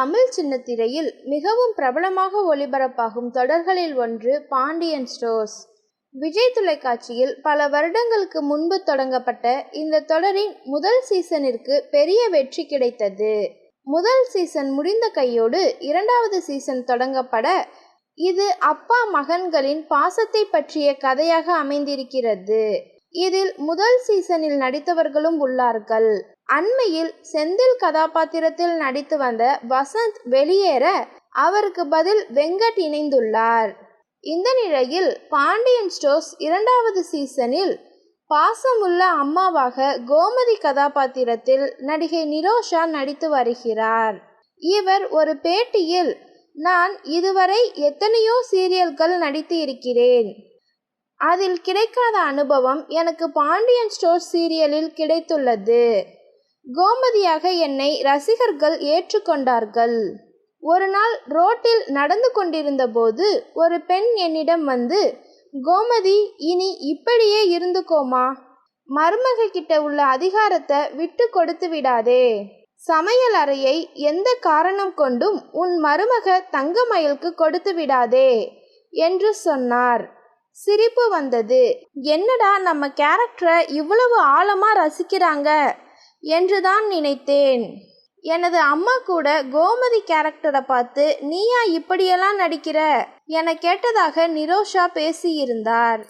தமிழ் சின்னத்திரையில் மிகவும் பிரபலமாக ஒளிபரப்பாகும் தொடர்களில் ஒன்று பாண்டியன் ஸ்டோர்ஸ். விஜய் தொலைக்காட்சியில் பல வருடங்களுக்கு முன்பு தொடங்கப்பட்ட இந்த தொடரின் முதல் சீசனிற்கு பெரிய வெற்றி கிடைத்தது. முதல் சீசன் முடிந்த கையோடு இரண்டாவது சீசன் தொடங்கப்பட இது அப்பா மகன்களின் பாசத்தை பற்றிய கதையாக அமைந்திருக்கிறது. இதில் முதல் சீசனில் நடித்தவர்களும் உள்ளார்கள். அண்மையில் செந்தில் கதாபாத்திரத்தில் நடித்து வந்த வசந்த் வெளியேற அவருக்கு பதில் வெங்கட் இணைந்துள்ளார். இந்த நிலையில் பாண்டியன் ஸ்டோர்ஸ் இரண்டாவது சீசனில் பாசமுள்ள அம்மாவாக கோமதி கதாபாத்திரத்தில் நடிகை நிரோஷா நடித்து வருகிறார். இவர் ஒரு பேட்டியில் நான் இதுவரை எத்தனையோ சீரியல்கள் நடித்து இருக்கிறேன். அதில் கிடைக்காத அனுபவம் எனக்கு பாண்டியன் ஸ்டோர் சீரியலில் கிடைத்துள்ளது. கோமதியாக என்னை ரசிகர்கள் ஏற்றுக்கொண்டார்கள். ஒரு நாள் ரோட்டில் நடந்து கொண்டிருந்த போது ஒரு பெண் என்னிடம் வந்து கோமதி இனி இப்படியே இருந்துக்கோமா? மருமக கிட்ட உள்ள அதிகாரத்தை விட்டு கொடுத்து விடாதே. சமையல் அறையை எந்த காரணம் கொண்டும் உன் மருமக தங்கமயலுக்கு கொடுத்து விடாதே என்று சொன்னார். சிரிப்பு வந்தது. என்னடா நம்ம கேரக்டரை இவ்வளவு ஆழமாக ரசிக்கிறாங்க? என்றுதான் நினைத்தேன். எனது அம்மா கூட கோமதி கேரக்டரை பார்த்து நீயா இப்படியெல்லாம் நடிக்கிற? என கேட்டதாக நிரோஷா பேசியிருந்தார்.